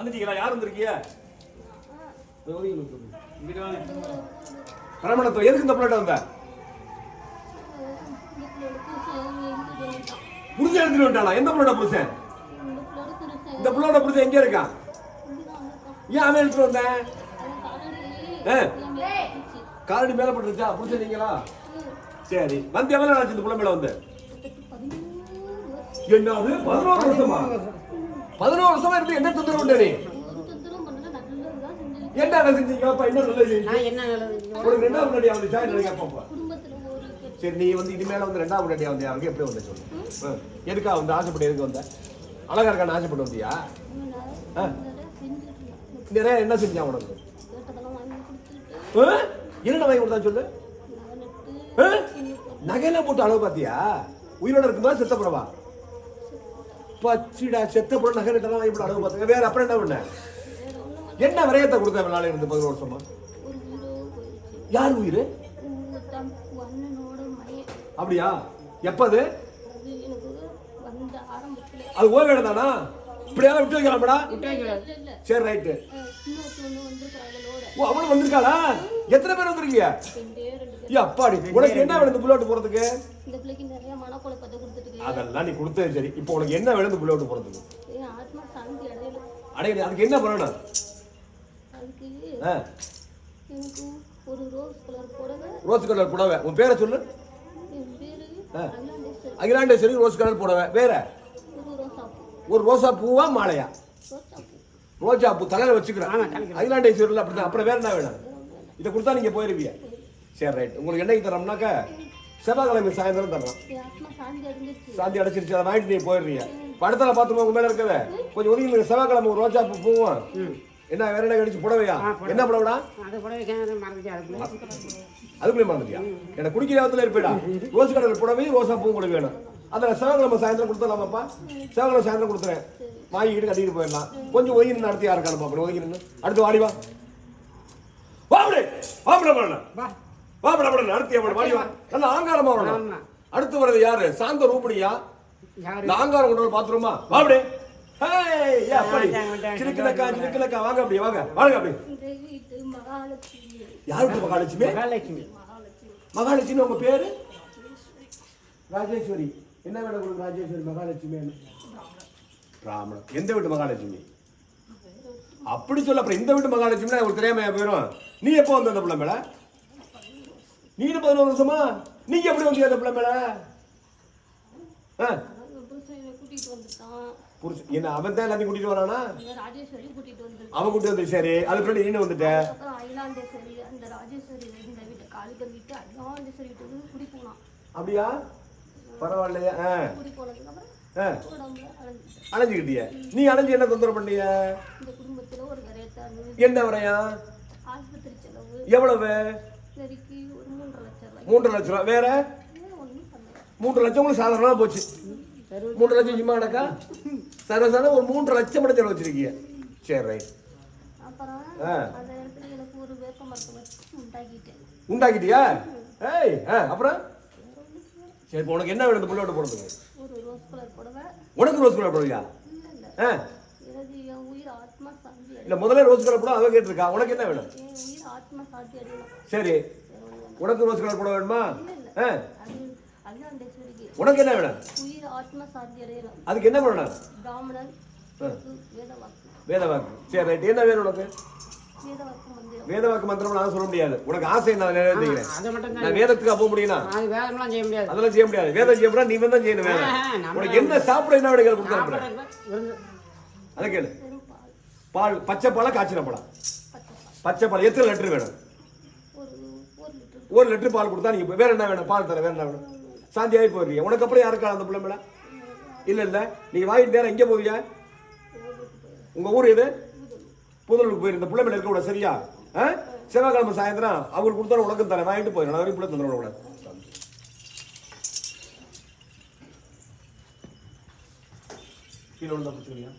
வந்துட்டீங்களா? யார் வந்திருக்கீங்க? பரமணத்துவம் எதுக்கு இந்த பிள்ளைகிட்ட வந்த? புருஷன் எடுத்துட்டு வந்துட்டாளா? எந்த பிள்ளோட புருஷன்? இந்த பிள்ளோட புருஷன் எங்க இருக்கான்? ஏன் அவன் எடுத்துட்டு வந்தேன். காலடி மேல பட்டுருச்சா? புருஷன் நீங்களா? சரி வந்து எவ்வளவு நாள் ஆச்சு இந்த பிள்ளை மேல வந்து? என்னது? பதினோரு வருஷமா? பதினோரு வருஷமா இருந்து என்ன தொந்தரவு உண்டு நீ? என்ன வேலை செஞ்சீங்க? அப்பா என்ன நல்லது செஞ்சீங்க? நான் என்ன நல்லது உனக்கு ரெண்டாவது என்ன கேட்போம் குடும்பத்துல ஒரு சரி நீ வந்து இனிமேல வந்து ரெண்டாவது முன்னாடியா வந்தியா அவனுக்கு எப்படி வந்த சொல்லு? ஆ. எதுக்கா வந்து ஆசைப்பட்டு எதுக்கு வந்த? அழகா இருக்கான்னு ஆசைப்பட்டு வந்தியா? நிறைய என்ன செஞ்சான் உனக்கு? கேட்டதெல்லாம் வாங்கி கொடுத்தா சொல்லு? நகை ஆ? நகையெல்லாம் போட்டு அளவு பாத்தியா உயிரோட இருக்குமா செத்த புறவா பச்சிடா செத்த புற நகை நட்டெல்லாம் வாங்கி அளவு பார்த்துங்க வேற அப்புறம் என்ன பண்ண? என்ன விரயத்தை கொடுத்த நாளை இருந்து பதினோரு வருஷமா? யார் உயிர்? அப்படியா? எப்பது அது? எனக்கு வந்த ஆரம்பத்துல. அது ஓ வேடம் தானா இப்படியாவது விட்டு வைக்கலாம்டா சரி ரைட்டு. ஓ அவளும் வந்திருக்காளா? எத்தனை பேர் வந்திருக்கீங்க? அப்பாடி உனக்கு என்ன வேணும் இந்த புல்லோட்டு போறதுக்கு அதெல்லாம் நீ கொடுத்தது சரி. இப்போ உனக்கு என்ன வேணும் இந்த புல்லோட்டு போறதுக்கு? அடையடி அதுக்கு என்ன பண்ணணும்? ரோஸ் கலர் புடவை. ரோஸ் கலர் புடவை. உன் பேரை சொல்லு. அகிலாண்டேஸ்வர். ரோஸ் கலர் புடவை. வேற? ஒரு ரோசா பூவா மாலையா பூ ரோஜா பூ தலையில. வச்சுக்கிறேன். அகிலாண்டேஸ்வரில் அப்படிதான் அப்புறம் வேற என்ன வேணும்? இதை கொடுத்தா நீங்க போயிருவீங்க. சரி ரைட் உங்களுக்கு என்னைக்கு தரோம்னாக்க செவ்வாய்க்கிழமை சாயந்தரம் தரோம் சாந்தி அடைச்சிருச்சு அதை வாங்கிட்டு நீ போயிடுறீங்க. படத்தில் பார்த்துருவோம் உங்க மேல இருக்கவே கொஞ்சம் ஒதுங்கி செவ்வாய்க்கிழமை ரோஜா பூ பூவும். என்ன வேற என்ன கடிச்சு புடவையா? என்ன புடவைடா? அதுக்குள்ள. அதுக்குள்ளே மறந்துட்டியா? எனக்கு குடிக்கிற இடத்துல இருப்பேடா. ரோஸ் கடல் புடவையும் ரோசா பூவும் கூட வேணும். அதில் செவ்வாய்க்கிழமை சாயந்தரம் கொடுத்துடலாமாப்பா? செவ்வாய்க்கிழமை சாயந்தரம் கொடுத்துறேன். வாங்கிக்கிட்டு கட்டிட்டு போயிடலாம். கொஞ்சம் ஒதுங்கி நின்று அடுத்து யாருக்கான பாப்பா ஒதுங்கி நின்று அடுத்து வாடி வா. வாப்படே. வாப்பட பண்ண வா. வாப்பட பண்ண அடுத்து எவ்வளோ வாடி வா. நல்லா ஆங்காரமா வரணும். அடுத்து வர்றது யாரு? சாந்த ரூபணியா யாரு? இந்த ஆங்காரம் கொண்டு வந்து பாத்துருமா வந்துட்டாங்க. சிறுக்கிலக்கா சிறுக்கிலக்கா வாங்க அப்படி வாங்க. வாங்க அப்படி. யாருக்கு மகாலட்சுமி? மகாலட்சுமி. மகாலட்சுமி உங்க பேரு? ராஜேஸ்வரி. என்ன வேணும் உங்களுக்கு ராஜேஸ்வரி மகாலட்சுமி பிராமணம் எந்த வீட்டு மகாலட்சுமி? அப்படி சொல்ல அப்புறம் இந்த வீட்டு மகாலட்சுமி உங்களுக்கு தெரியாம போயிடும் நீ எப்போ வந்த அந்த பிள்ளை மேல நீ பதினோரு வருஷமா? நீங்க எப்படி வந்தீங்க அந்த பிள்ளை மேல புருஷன் என்னை கூட்டிட்டு வந்துட்டான் புருஷன் என்ன அவன் தான் எல்லாத்தையும் கூட்டிட்டு வரானா? கூட்டிட்டு அவன் கூட்டி வந்து சரி. அது பின்னாடி நீனு வந்துட்ட? அப்படியா? பரவாயில்லையா ஆ. குடி ஆ. அலைஞ்சுக்கிட்டிய. நீ அலைஞ்சு என்ன தொந்தரவு பண்ணிய என்ன வரையா எவ்வளவு? மூன்று லட்சம் ரூபா. வேற? மூன்று லட்சம் உங்களுக்கு சாதாரணமா போச்சு. மூன்று லட்சம் சும்மா கிடக்கா? சர்வசாதாரண ஒரு மூன்று லட்சம் மட்டும் செலவு வச்சிருக்கீங்க சரி ரைட் உண்டாக்கிட்டியா? ஏய் ஆ அப்புறம்? சரி இப்போ உனக்கு என்ன வேணும்? இந்த புள்ளோட போடுறதுக்கு? ஒரு ரோஸ் கலர் புடவை உனக்கு ரோஸ் கலர் போடுவியா? ஆ. இல்ல முதல்ல ரோஸ் கலர் போட அவ கேட்டிருக்கா. உனக்கு என்ன வேணும்? சரி. உனக்கு ரோஸ் கலர் போட வேணுமா? உனக்கு என்ன வேணும்? அதுக்கு என்ன பண்ணணும் பிராமணன் வேத வாக்கு வேத வாக்கு சரி ரைட் என்ன வேணும் உனக்கு? வேத வாக்கு மந்திரம் நான் சொல்ல முடியாது. உனக்கு ஆசை நான் நிறைவேற்றிக்கிறேன். அதை மட்டும் தான் நான் வேதத்துக்கு அப்போ முடியும்னா அதெல்லாம் செய்ய முடியாது. வேதம் செய்ய முடியாது நீ தான் செய்யணும் வேதம். உனக்கு என்ன சாப்பிட என்ன வேணும் கொடுத்து அதை கேளு. பால் பச்சை பாலா காய்ச்சின பாலா பச்சை பால் எத்தனை லிட்டர் வேணும்? ஒரு லிட்டர் பால் கொடுத்தா நீங்க வேற என்ன வேணும்? பால் தர வேற என்ன வேணும்? சாந்தியாகி போயிருக்கீங்க உனக்கு அப்புறம் யாருக்கா அந்த பிள்ளை மேல? இல்ல இல்ல. நீங்க வாங்கிட்டு நேரம் எங்க போவீங்க உங்க ஊர் எது? புதலுக்கு போயிருந்த பிள்ளை மேல இருக்க கூட சரியா? ஆ? செவ்வாய்க்கிழமை சாயந்தரம் அவங்களுக்கு கொடுத்தா உனக்கும் தரேன். வாங்கிட்டு போயிடும் நான் வரைக்கும் பிள்ளை தந்துட கூட கீழே விழுந்தா பிரச்சனையா?